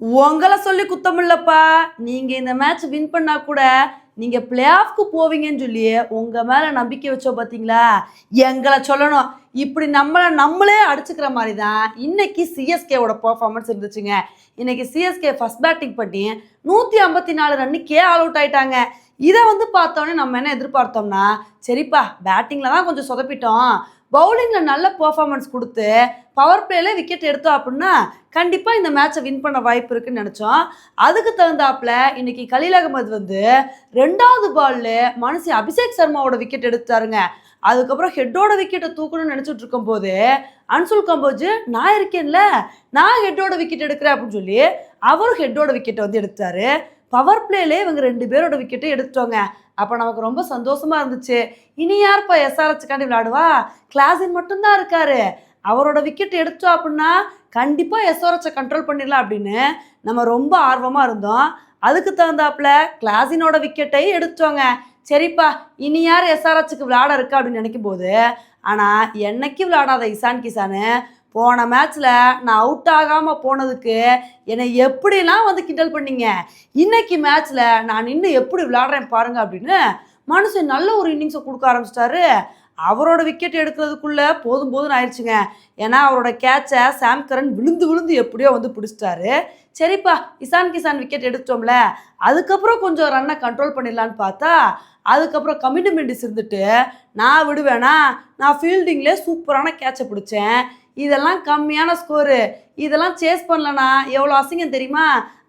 உங்களை சொல்லி குத்தமில்லப்பா. நீங்க இந்த மேட்ச் வின் பண்ணா கூட நீங்க பிளே ஆஃப்க்கு போவீங்கன்னு சொல்லி உங்க மேல நம்பிக்கை வச்சோம் பாத்தீங்களா? எங்களை சொல்லணும். இப்படி நம்மளை நம்மளே அடிச்சுக்கிற மாதிரி தான் இன்னைக்கு சிஎஸ்கேவோட பர்ஃபார்மன்ஸ் இருந்துச்சுங்க. இன்னைக்கு சிஎஸ்கே ஃபர்ஸ்ட் பேட்டிங் பண்ணி நூற்றி ஐம்பத்தி நாலு ரன்னுக்கே ஆல் அவுட் ஆயிட்டாங்க. இதை வந்து பார்த்தோன்னே நம்ம என்ன எதிர்பார்த்தோம்னா சரிப்பா பேட்டிங்கில் தான் கொஞ்சம் சொதப்பிட்டோம். பவுலிங்கில் நல்ல பர்ஃபார்மன்ஸ் கொடுத்து பவர் பிளேல விக்கெட் எடுத்தோம் அப்படின்னா கண்டிப்பாக இந்த மேட்ச்சை வின் பண்ண வாய்ப்பு இருக்குன்னு நினச்சோம். அதுக்கு தகுந்தாப்புல இன்னைக்கு கலீல் அகமது வந்து ரெண்டாவது பால்ல மனுஷி அபிஷேக் சர்மாவோட விக்கெட் எடுத்தாருங்க. அதுக்கப்புறம் ஹெட்டோட விக்கெட்டை தூக்கணும்னு நினச்சிட்டு இருக்கும்போது அன்சுல் கம்போஜ் நான் இருக்கேன்ல நான் ஹெட்டோட விக்கெட் எடுக்கிறேன் அப்படின்னு சொல்லி அவரும் ஹெட்டோட விக்கெட்டை வந்து எடுத்தாரு. பவர் பிளேலே இவங்க ரெண்டு பேரோட விக்கெட்டை எடுத்துட்டோங்க. அப்போ நமக்கு ரொம்ப சந்தோஷமாக இருந்துச்சு. இனி யார்ப்பா எஸ்ஆர்ஹெச்சுக்காண்டி விளையாடுவா? கிளாஸின் மட்டும்தான் இருக்காரு. அவரோட விக்கெட் எடுத்தோம் அப்படின்னா கண்டிப்பாக எஸ்ஆர்ஹெச்சை கண்ட்ரோல் பண்ணிடலாம் அப்படின்னு நம்ம ரொம்ப ஆர்வமாக இருந்தோம். அதுக்கு தகுந்தாப்புல கிளாஸினோட விக்கெட்டை எடுத்தோங்க சரிப்பா இனி யார் எஸ்ஆர்ஹெச்சுக்கு விளையாட இருக்கா அப்படின்னு நினைக்கும் போது ஆனால் என்னைக்கு விளையாடாத இசான் கிசானு போன மேட்ச்சில் நான் அவுட் ஆகாமல் போனதுக்கு என்னை எப்படிலாம் வந்து கிண்டல் பண்ணீங்க? இன்னைக்கு மேட்ச்சில் நான் இன்னும் எப்படி விளாடுறேன் பாருங்க அப்படின்னு மனுஷன் நல்ல ஒரு இன்னிங்ஸை கொடுக்க ஆரம்பிச்சிட்டாரு. அவரோட விக்கெட் எடுக்கிறதுக்குள்ள போதும் போதும் ஆயிடுச்சுங்க ஏன்னா அவரோட கேட்சை சாம் கரன் விழுந்து விழுந்து எப்படியோ வந்து பிடிச்சிட்டாரு. சரிப்பா இசான் கிசான் விக்கெட் எடுத்தோம்ல அதுக்கப்புறம் கொஞ்சம் ரன்னை கண்ட்ரோல் பண்ணிடலான்னு பார்த்தா அதுக்கப்புறம் கமிட்மெண்ட்ஸ் இருந்துட்டு நான் விடுவேனா? நான் ஃபீல்டிங்லேயே சூப்பரான கேட்சை பிடிச்சேன். இதெல்லாம் கம்மியான ஸ்கோரு இதெல்லாம் சேஸ் பண்ணலனா எவ்வளோ அசிங்கம் தெரியுமா?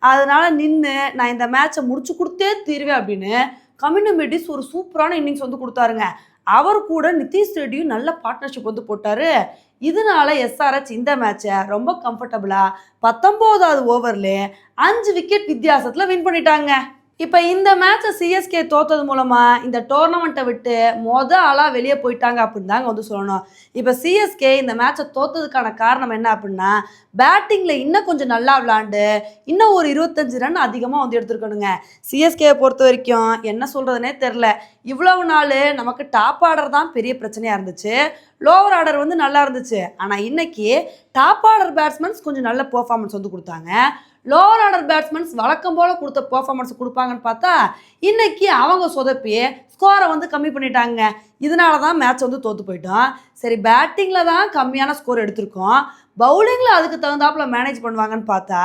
அதனால நின்று நான் இந்த மேட்சை முடிச்சு கொடுத்தே தீருவேன் அப்படின்னு கமினு மெடிஸ் ஒரு சூப்பரான இன்னிங்ஸ் வந்து கொடுத்தாருங்க. அவர் கூட நிதிஷ் ரெட்டியும் நல்ல பார்ட்னர்ஷிப் வந்து போட்டாரு. இதனால எஸ்ஆர்ஹெச் இந்த மேட்சை ரொம்ப கம்ஃபர்டபுளாக பத்தொம்போதாவது ஓவரில் அஞ்சு விக்கெட் வித்தியாசத்தில் வின் பண்ணிட்டாங்க. இப்போ இந்த மேட்சை சிஎஸ்கே தோத்தது மூலமாக இந்த டோர்னமெண்ட்டை விட்டு மொத ஆளாக வெளியே போயிட்டாங்க அப்படின்னு தாங்க வந்து சொல்லணும். இப்போ சிஎஸ்கே இந்த மேட்சை தோத்ததுக்கான காரணம் என்ன அப்படின்னா பேட்டிங்கில் இன்னும் கொஞ்சம் நல்லா விளாண்டு இன்னும் ஒரு இருபத்தஞ்சு ரன் அதிகமாக வந்து எடுத்துருக்கணுங்க. சிஎஸ்கேயை பொறுத்த வரைக்கும் என்ன சொல்கிறதுனே தெரில இவ்வளவு நாள் நமக்கு டாப் ஆர்டர் தான் பெரிய பிரச்சனையாக இருந்துச்சு. லோவர் ஆர்டர் வந்து நல்லா இருந்துச்சு. ஆனால் இன்னைக்கு டாப் ஆர்டர் பேட்ஸ்மேன்ஸ் கொஞ்சம் நல்ல பர்ஃபார்மன்ஸ் வந்து கொடுத்தாங்க. லோவர் ஆர்டர் பேட்ஸ்மேன்ஸ் வழக்கம் போல் கொடுத்த பர்ஃபார்மன்ஸ் கொடுப்பாங்கன்னு பார்த்தா இன்னைக்கு அவங்க சொதப்பி ஸ்கோரை வந்து கம்மி பண்ணிட்டாங்க. இதனால தான் மேட்ச் வந்து தோற்று போயிட்டோம். சரி பேட்டிங்கில் தான் கம்மியான ஸ்கோர் எடுத்திருக்கோம். பவுலிங்கில் அதுக்கு தகுந்தாப்புல மேனேஜ் பண்ணுவாங்கன்னு பார்த்தா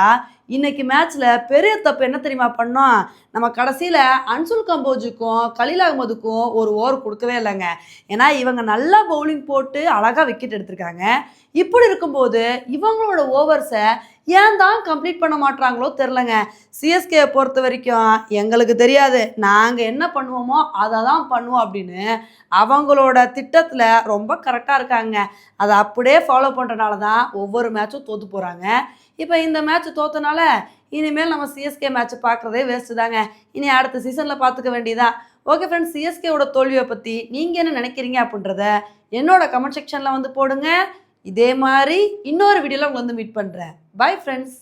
இன்னைக்கு மேட்ச்சில் பெரிய தப்பு என்ன தெரியுமா பண்ணோம்? நம்ம கடைசியில் அன்சுல் கம்போஜுக்கும் கலீல் அகமதுக்கும் ஒரு ஓவர் கொடுக்கவே இல்லைங்க. ஏன்னா இவங்க நல்லா பவுலிங் போட்டு அழகாக விக்கெட் எடுத்திருக்காங்க. இப்படி இருக்கும்போது இவங்களோட ஓவர்ஸை ஏன் தான் கம்ப்ளீட் பண்ண மாட்றாங்களோ தெரிலங்க. சிஎஸ்கே பொறுத்த வரைக்கும் எங்களுக்கு தெரியாது. நாங்கள் என்ன பண்ணுவோமோ அதை தான் பண்ணுவோம் அப்படின்னு அவங்களோட திட்டத்தில் ரொம்ப கரெக்டாக இருக்காங்க. அதை அப்படியே ஃபாலோ பண்ணுறனால தான் ஒவ்வொரு மேட்சும் தோற்று போகிறாங்க இப்போ இந்த மேட்ச் தோத்தனால இனிமேல் நம்ம சிஎஸ்கே மேட்ச் பார்க்குறதே வேஸ்ட்டு தாங்க. இனி அடுத்த சீசனில் பார்த்துக்க வேண்டியதான் ஓகே ஃப்ரெண்ட்ஸ் சிஎஸ்கேவோட தோல்வியை பற்றி நீங்கள் என்ன நினைக்கிறீங்க அப்படின்றத என்னோட கமெண்ட் செக்ஷனில் வந்து போடுங்க. இதே மாதிரி இன்னொரு வீடியோவில் உங்களை வந்து மீட் பண்ணுறேன் பை ஃப்ரெண்ட்ஸ்